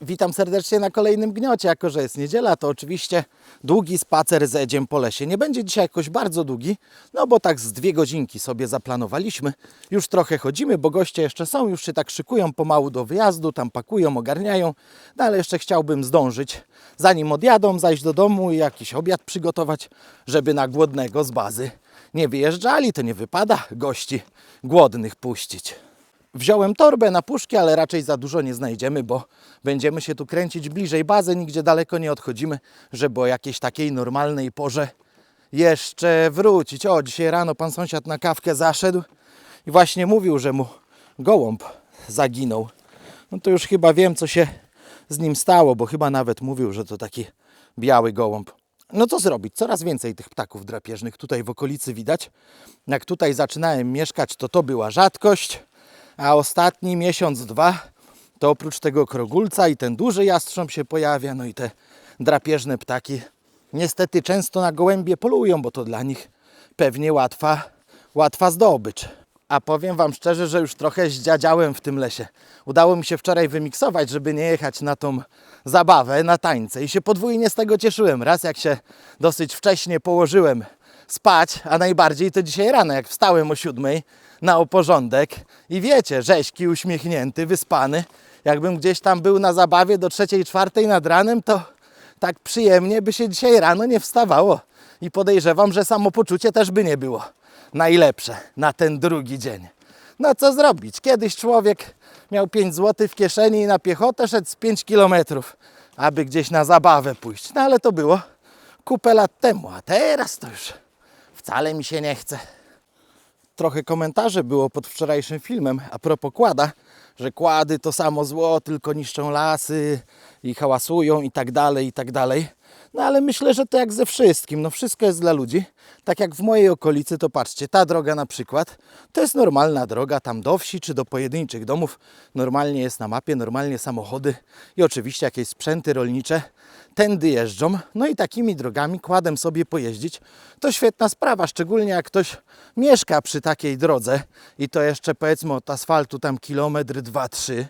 Witam serdecznie na kolejnym gniocie. Jako, że jest niedziela, to oczywiście długi spacer z Edziem po lesie. Nie będzie dzisiaj jakoś bardzo długi, no bo tak z dwie godzinki sobie zaplanowaliśmy. Już trochę chodzimy, bo goście jeszcze są, już się tak szykują pomału do wyjazdu, tam pakują, ogarniają. No ale jeszcze chciałbym zdążyć, zanim odjadą, zajść do domu i jakiś obiad przygotować, żeby na głodnego z bazy nie wyjeżdżali. To nie wypada gości głodnych puścić. Wziąłem torbę na puszki, ale raczej za dużo nie znajdziemy, bo będziemy się tu kręcić bliżej bazy, nigdzie daleko nie odchodzimy, żeby o jakiejś takiej normalnej porze jeszcze wrócić. O, dzisiaj rano pan sąsiad na kawkę zaszedł i właśnie mówił, że mu gołąb zaginął. No to już chyba wiem, co się z nim stało, bo chyba nawet mówił, że to taki biały gołąb. No co zrobić? Coraz więcej tych ptaków drapieżnych tutaj w okolicy widać. Jak tutaj zaczynałem mieszkać, to to była rzadkość, a ostatni miesiąc, dwa, to oprócz tego krogulca i ten duży jastrząb się pojawia, no i te drapieżne ptaki niestety często na gołębie polują, bo to dla nich pewnie łatwa, łatwa zdobycz. A powiem Wam szczerze, że już trochę zdziadziałem w tym lesie. Udało mi się wczoraj wymiksować, żeby nie jechać na tą zabawę, na tańce i się podwójnie z tego cieszyłem. Raz jak się dosyć wcześnie położyłem spać, a najbardziej to dzisiaj rano, jak wstałem o siódmej na oporządek i wiecie, rzeźki uśmiechnięty, wyspany. Jakbym gdzieś tam był na zabawie do trzeciej, czwartej nad ranem, to tak przyjemnie by się dzisiaj rano nie wstawało. I podejrzewam, że samopoczucie też by nie było najlepsze na ten drugi dzień. No co zrobić? Kiedyś człowiek miał 5 zł w kieszeni i na piechotę szedł z 5 kilometrów, aby gdzieś na zabawę pójść. No ale to było kupę lat temu, a teraz to już wcale mi się nie chce. Trochę komentarzy było pod wczorajszym filmem a propos kłada, że kłady to samo zło, tylko niszczą lasy i hałasują i tak dalej, i tak dalej. No ale myślę, że to jak ze wszystkim, no wszystko jest dla ludzi. Tak jak w mojej okolicy, to patrzcie, ta droga na przykład, to jest normalna droga tam do wsi czy do pojedynczych domów. Normalnie jest na mapie, normalnie samochody i oczywiście jakieś sprzęty rolnicze tędy jeżdżą. No i takimi drogami kładem sobie pojeździć to świetna sprawa, szczególnie jak ktoś mieszka przy takiej drodze i to jeszcze powiedzmy od asfaltu tam kilometr, dwa, trzy.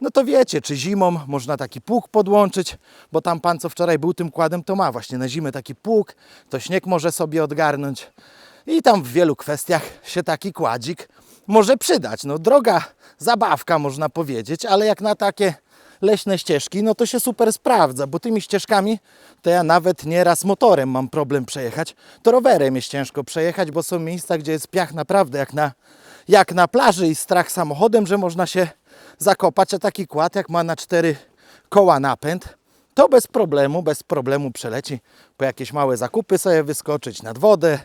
No to wiecie, czy zimą można taki pług podłączyć, bo tam pan co wczoraj był tym kładem, to ma właśnie na zimę taki pług, to śnieg może sobie I tam w wielu kwestiach się taki kładzik może przydać. No droga zabawka można powiedzieć, ale jak na takie leśne ścieżki, no to się super sprawdza, bo tymi ścieżkami to ja nawet nieraz motorem mam problem przejechać. To rowerem jest ciężko przejechać, bo są miejsca, gdzie jest piach naprawdę jak na, jak na plaży i strach samochodem, że można się zakopać, a taki kład jak ma na cztery koła napęd, to bez problemu, bez problemu przeleci. Po jakieś małe zakupy sobie wyskoczyć nad wodę,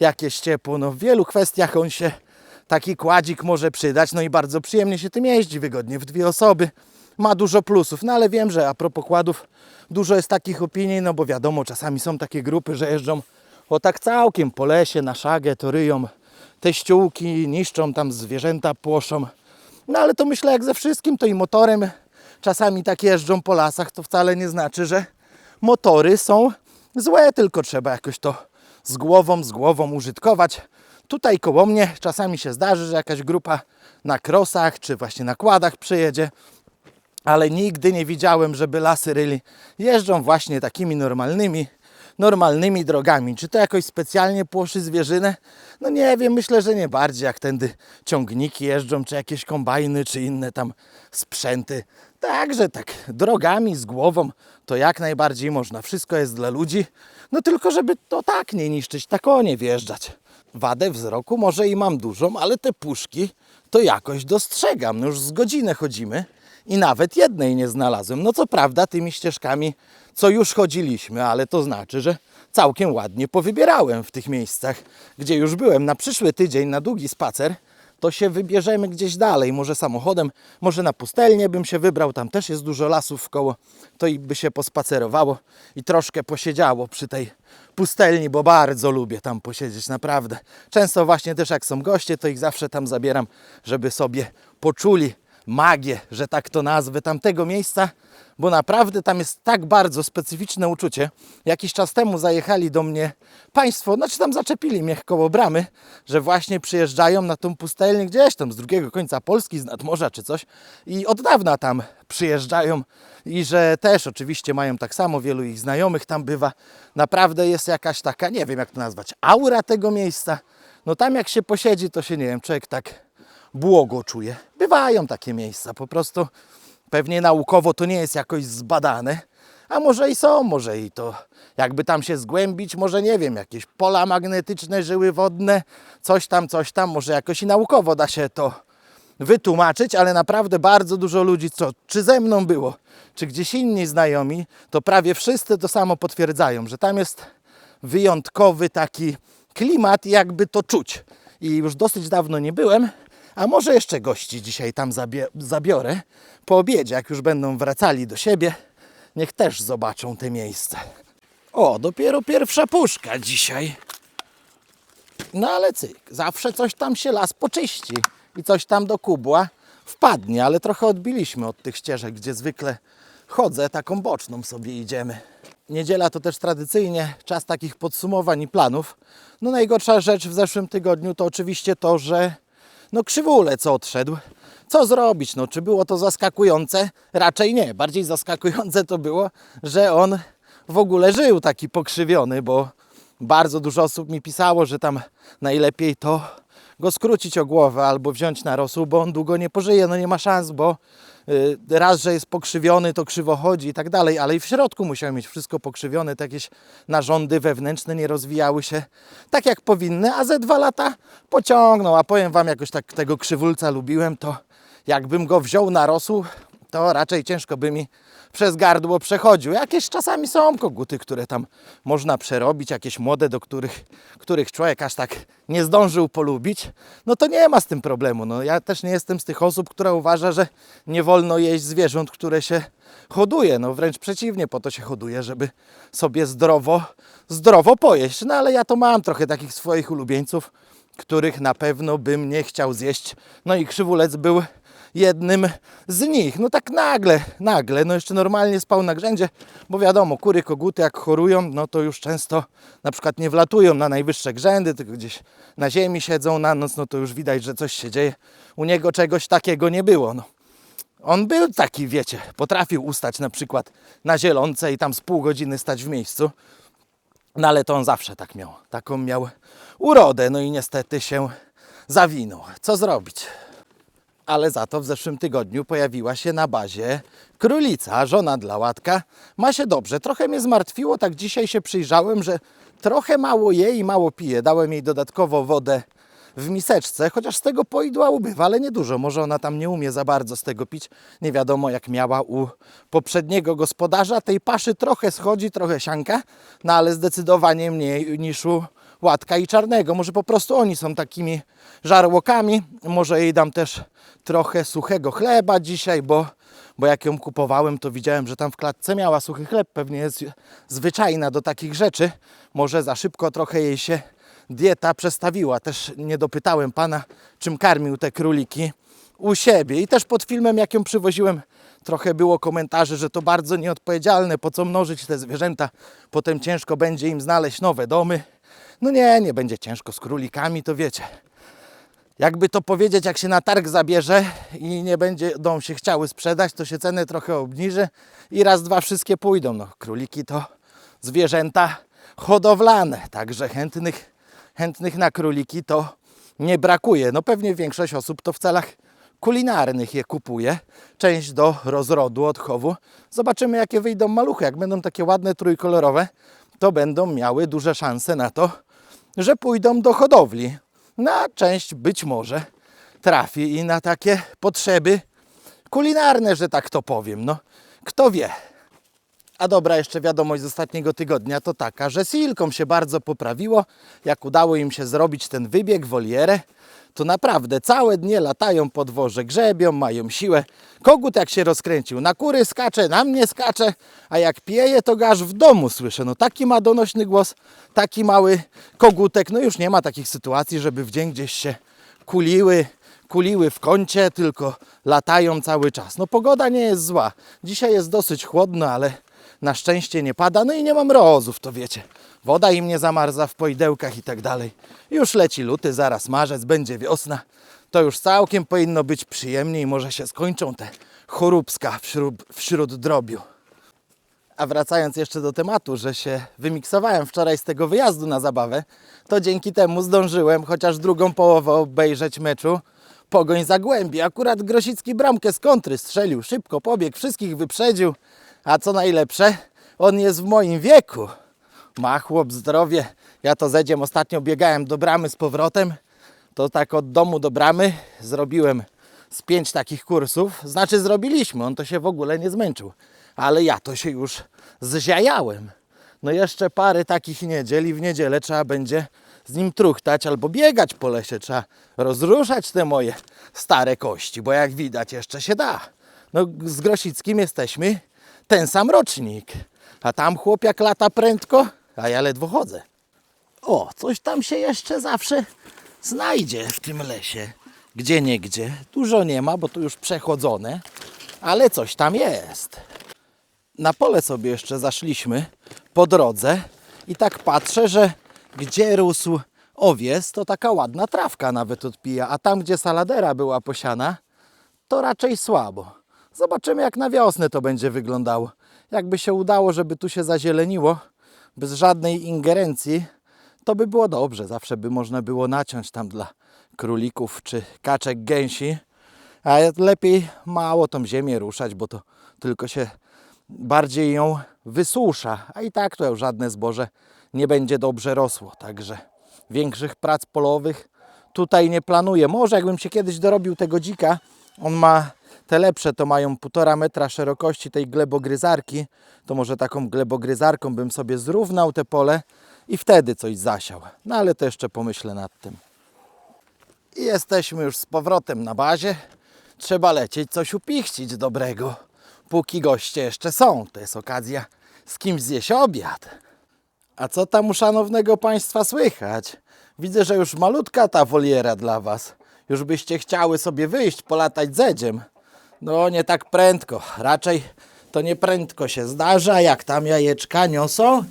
jakieś ciepło, no w wielu kwestiach on się taki kładzik może przydać, no i bardzo przyjemnie się tym jeździ, wygodnie w dwie osoby, ma dużo plusów, no ale wiem, że a propos kładów dużo jest takich opinii, no bo wiadomo, czasami są takie grupy, że jeżdżą o tak całkiem po lesie, na szagę, to ryją. Te ściółki, niszczą tam zwierzęta, płoszą, no ale to myślę jak ze wszystkim, to i motorem czasami tak jeżdżą po lasach, to wcale nie znaczy, że motory są złe, tylko trzeba jakoś to z głową, z głową użytkować. Tutaj koło mnie czasami się zdarzy, że jakaś grupa na krosach czy właśnie na kładach przyjedzie, ale nigdy nie widziałem, żeby lasy ryli jeżdżą właśnie takimi normalnymi, normalnymi drogami. Czy to jakoś specjalnie płoszy zwierzynę? No nie wiem, myślę, że nie bardziej jak tędy ciągniki jeżdżą, czy jakieś kombajny, czy inne tam sprzęty. Także tak, drogami z głową to jak najbardziej można. Wszystko jest dla ludzi, no tylko żeby to tak nie niszczyć, tak o nie wjeżdżać. Wadę wzroku może i mam dużą, ale te puszki to jakoś dostrzegam. No już z godzinę chodzimy i nawet jednej nie znalazłem. No co prawda tymi ścieżkami, co już chodziliśmy, ale to znaczy, że całkiem ładnie powybierałem w tych miejscach, gdzie już byłem. Na przyszły tydzień, na długi spacer, to się wybierzemy gdzieś dalej, może samochodem, może na pustelnię bym się wybrał, tam też jest dużo lasów koło, to i by się pospacerowało i troszkę posiedziało przy tej pustelni, bo bardzo lubię tam posiedzieć, naprawdę. Często właśnie też jak są goście, to ich zawsze tam zabieram, żeby sobie poczuli magię, że tak to nazwę, tamtego miejsca, bo naprawdę tam jest tak bardzo specyficzne uczucie. Jakiś czas temu zajechali do mnie Państwo, znaczy tam zaczepili mnie koło bramy, że właśnie przyjeżdżają na tą pustelnię gdzieś tam z drugiego końca Polski, z nadmorza czy coś i od dawna tam przyjeżdżają i że też oczywiście mają tak samo, wielu ich znajomych tam bywa. Naprawdę jest jakaś taka, nie wiem jak to nazwać, aura tego miejsca. No tam jak się posiedzi, to się nie wiem, człowiek tak błogo czuje. Bywają takie miejsca, po prostu pewnie naukowo to nie jest jakoś zbadane, a może i są, może i to jakby tam się zgłębić, może nie wiem, jakieś pola magnetyczne, żyły wodne, coś tam, coś tam, może jakoś i naukowo da się to wytłumaczyć, ale naprawdę bardzo dużo ludzi, co czy ze mną było, czy gdzieś inni znajomi, to prawie wszyscy to samo potwierdzają, że tam jest wyjątkowy taki klimat, jakby to czuć. I już dosyć dawno nie byłem, a może jeszcze gości dzisiaj tam zabie- zabiorę po obiedzie, jak już będą wracali do siebie. Niech też zobaczą te miejsce. O, dopiero pierwsza puszka dzisiaj. No ale cyk, zawsze coś tam się las poczyści i coś tam do kubła wpadnie, ale trochę odbiliśmy od tych ścieżek, gdzie zwykle chodzę, taką boczną sobie idziemy. Niedziela to też tradycyjnie czas takich podsumowań i planów. No najgorsza rzecz w zeszłym tygodniu to oczywiście to, że no krzywulec odszedł. Co zrobić? No, czy było to zaskakujące? Raczej nie. Bardziej zaskakujące to było, że on w ogóle żył taki pokrzywiony, bo bardzo dużo osób mi pisało, że tam najlepiej to go skrócić o głowę albo wziąć na rosół, bo on długo nie pożyje. No nie ma szans, bo raz, że jest pokrzywiony, to krzywo chodzi i tak dalej, ale i w środku musiał mieć wszystko pokrzywione, te jakieś narządy wewnętrzne nie rozwijały się tak jak powinny, a ze dwa lata pociągnął. A powiem Wam, jakoś tak tego krzywulca lubiłem, to jakbym go wziął na rosół, to raczej ciężko by mi przez gardło przechodził. Jakieś czasami są koguty, które tam można przerobić, jakieś młode, do których, których człowiek aż tak nie zdążył polubić, no to nie ma z tym problemu. No, ja też nie jestem z tych osób, która uważa, że nie wolno jeść zwierząt, które się hoduje. No wręcz przeciwnie, po to się hoduje, żeby sobie zdrowo, zdrowo pojeść. No ale ja to mam trochę takich swoich ulubieńców, których na pewno bym nie chciał zjeść. No i krzywulec był jednym z nich. No tak nagle, nagle, no jeszcze normalnie spał na grzędzie, bo wiadomo, kury, koguty jak chorują, no to już często na przykład nie wlatują na najwyższe grzędy, tylko gdzieś na ziemi siedzą na noc, no to już widać, że coś się dzieje. U niego czegoś takiego nie było, no. On był taki, wiecie, potrafił ustać na przykład na zielonce i tam z pół godziny stać w miejscu. No ale to on zawsze tak miał. Taką miał urodę, no i niestety się zawinął. Co zrobić? Ale za to w zeszłym tygodniu pojawiła się na bazie królica, żona dla łatka. Ma się dobrze. Trochę mnie zmartwiło, tak dzisiaj się przyjrzałem, że trochę mało je i mało pije. Dałem jej dodatkowo wodę w miseczce, chociaż z tego poidła ubywa, ale niedużo. Może ona tam nie umie za bardzo z tego pić. Nie wiadomo jak miała u poprzedniego gospodarza. Tej paszy trochę schodzi, trochę sianka, no ale zdecydowanie mniej niż u łatka i czarnego. Może po prostu oni są takimi żarłokami. Może jej dam też trochę suchego chleba dzisiaj, bo, bo jak ją kupowałem, to widziałem, że tam w klatce miała suchy chleb. Pewnie jest zwyczajna do takich rzeczy. Może za szybko trochę jej się dieta przestawiła. Też nie dopytałem pana, czym karmił te króliki u siebie. I też pod filmem, jak ją przywoziłem, trochę było komentarzy, że to bardzo nieodpowiedzialne, po co mnożyć te zwierzęta, potem ciężko będzie im znaleźć nowe domy. No nie, nie będzie ciężko z królikami, to wiecie. Jakby to powiedzieć, jak się na targ zabierze i nie będą się chciały sprzedać, to się ceny trochę obniży i raz, dwa wszystkie pójdą. No, króliki to zwierzęta hodowlane, także chętnych, chętnych na króliki to nie brakuje. No pewnie większość osób to w celach kulinarnych je kupuje. Część do rozrodu, odchowu. Zobaczymy, jakie wyjdą maluchy. Jak będą takie ładne, trójkolorowe, to będą miały duże szanse na to, że pójdą do hodowli. Na część być może trafi i na takie potrzeby kulinarne, że tak to powiem. No, kto wie. A dobra, jeszcze wiadomość z ostatniego tygodnia to taka, że silkom się bardzo poprawiło. Jak udało im się zrobić ten wybieg, wolierę, to naprawdę całe dnie latają po dworze, grzebią, mają siłę. Kogut jak się rozkręcił, na kury skacze, na mnie skacze, a jak pieje, to go aż w domu słyszę. No taki ma donośny głos, taki mały kogutek. No już nie ma takich sytuacji, żeby w dzień gdzieś się kuliły, kuliły w kącie, tylko latają cały czas. No pogoda nie jest zła. Dzisiaj jest dosyć chłodno, ale na szczęście nie pada. No i nie mam mrozów, to wiecie. Woda im nie zamarza w poidełkach i tak dalej. Już leci luty, zaraz marzec, będzie wiosna. To już całkiem powinno być przyjemnie i może się skończą te choróbska wśród, wśród drobiu. A wracając jeszcze do tematu, że się wymiksowałem wczoraj z tego wyjazdu na zabawę, to dzięki temu zdążyłem chociaż drugą połowę obejrzeć meczu Pogoń Zagłębie. Akurat Grosicki bramkę z kontry strzelił, szybko pobiegł, wszystkich wyprzedził. A co najlepsze, on jest w moim wieku. Ma chłop zdrowie. Ja to zedziem ostatnio biegałem do bramy z powrotem. To tak od domu do bramy zrobiłem z pięć takich kursów. Znaczy zrobiliśmy, on to się w ogóle nie zmęczył. Ale ja to się już zziajałem. No jeszcze parę takich niedziel i w niedzielę trzeba będzie z nim truchtać albo biegać po lesie. Trzeba rozruszać te moje stare kości, bo jak widać jeszcze się da. No z Grosickim jesteśmy ten sam rocznik. A tam chłopiak lata prędko, a ja ledwo chodzę. O, coś tam się jeszcze zawsze znajdzie w tym lesie. Gdzie nie gdzie. Dużo nie ma, bo to już przechodzone, ale coś tam jest. Na pole sobie jeszcze zaszliśmy po drodze i tak patrzę, że gdzie rósł owies, to taka ładna trawka nawet odpija, a tam, gdzie saladera była posiana, to raczej słabo. Zobaczymy, jak na wiosnę to będzie wyglądało. Jakby się udało, żeby tu się zazieleniło, bez żadnej ingerencji, to by było dobrze. Zawsze by można było naciąć tam dla królików czy kaczek gęsi. A lepiej mało tą ziemię ruszać, bo to tylko się bardziej ją wysusza. A i tak to żadne zboże nie będzie dobrze rosło. Także większych prac polowych tutaj nie planuję. Może jakbym się kiedyś dorobił tego dzika, on ma te lepsze, to mają półtora metra szerokości tej glebogryzarki, to może taką glebogryzarką bym sobie zrównał te pole i wtedy coś zasiał. No ale to jeszcze pomyślę nad tym. I jesteśmy już z powrotem na bazie. Trzeba lecieć coś upichcić dobrego. Póki goście jeszcze są, to jest okazja z kimś zjeść obiad. A co tam u szanownego państwa słychać? Widzę, że już malutka ta woliera dla was. Już byście chciały sobie wyjść, polatać zedziem. No nie tak prędko. Raczej to nie prędko się zdarza. Jak tam jajeczka niosą?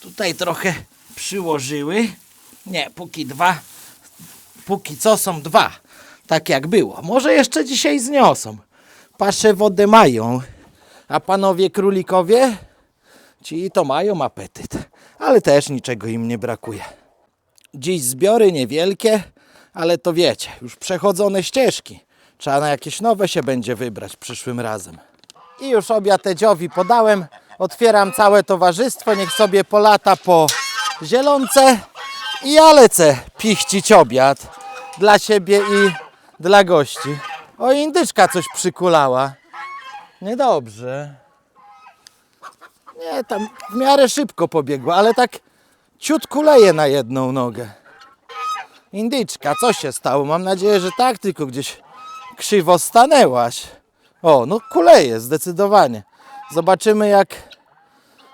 Tutaj trochę przyłożyły. Nie, póki dwa. Póki co są dwa. Tak jak było. Może jeszcze dzisiaj zniosą. Pasze wodę mają. A panowie królikowie? Ci to mają apetyt. Ale też niczego im nie brakuje. Dziś zbiory niewielkie, ale to wiecie, już przechodzone ścieżki. Trzeba na jakieś nowe się będzie wybrać przyszłym razem. I już obiad Edziowi podałem. Otwieram całe towarzystwo, niech sobie polata po zielonce. I ja lecę pichcić obiad dla siebie i dla gości. O, indyczka coś przykulała. Niedobrze. Nie, tam w miarę szybko pobiegła, ale tak ciut kuleje na jedną nogę. Indyczka, co się stało? Mam nadzieję, że tak, tylko gdzieś krzywo stanęłaś. O, no kuleje, zdecydowanie. Zobaczymy jak,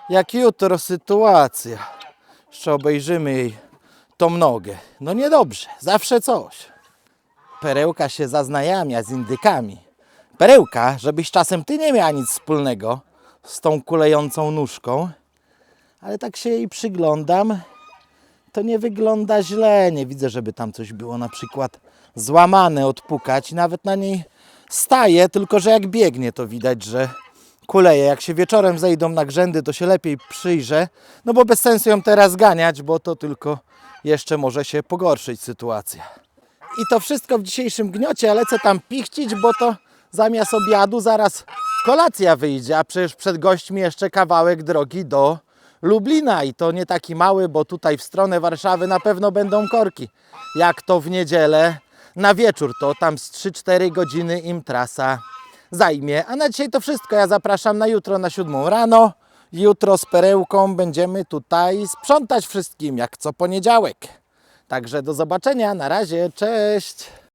jak jutro sytuacja. Jeszcze obejrzymy jej tą nogę. No niedobrze, zawsze coś. Perełka się zaznajamia z indykami. Perełka, żebyś czasem ty nie miała nic wspólnego z tą kulejącą nóżką, ale tak się jej przyglądam, to nie wygląda źle. Nie widzę, żeby tam coś było na przykład złamane, odpukać. Nawet na niej staje, tylko że jak biegnie, to widać, że kuleje. Jak się wieczorem zejdą na grzędy, to się lepiej przyjrzę. No bo bez sensu ją teraz ganiać, bo to tylko jeszcze może się pogorszyć sytuacja. I to wszystko w dzisiejszym gniocie, lecę tam pichcić, bo to zamiast obiadu zaraz kolacja wyjdzie, a przecież przed gośćmi jeszcze kawałek drogi do Lublina i to nie taki mały, bo tutaj w stronę Warszawy na pewno będą korki. Jak to w niedzielę na wieczór, to tam z 3-4 godziny im trasa zajmie. A na dzisiaj to wszystko. Ja zapraszam na jutro na 7 rano. Jutro z perełką będziemy tutaj sprzątać wszystkim, jak co poniedziałek. Także do zobaczenia. Na razie. Cześć.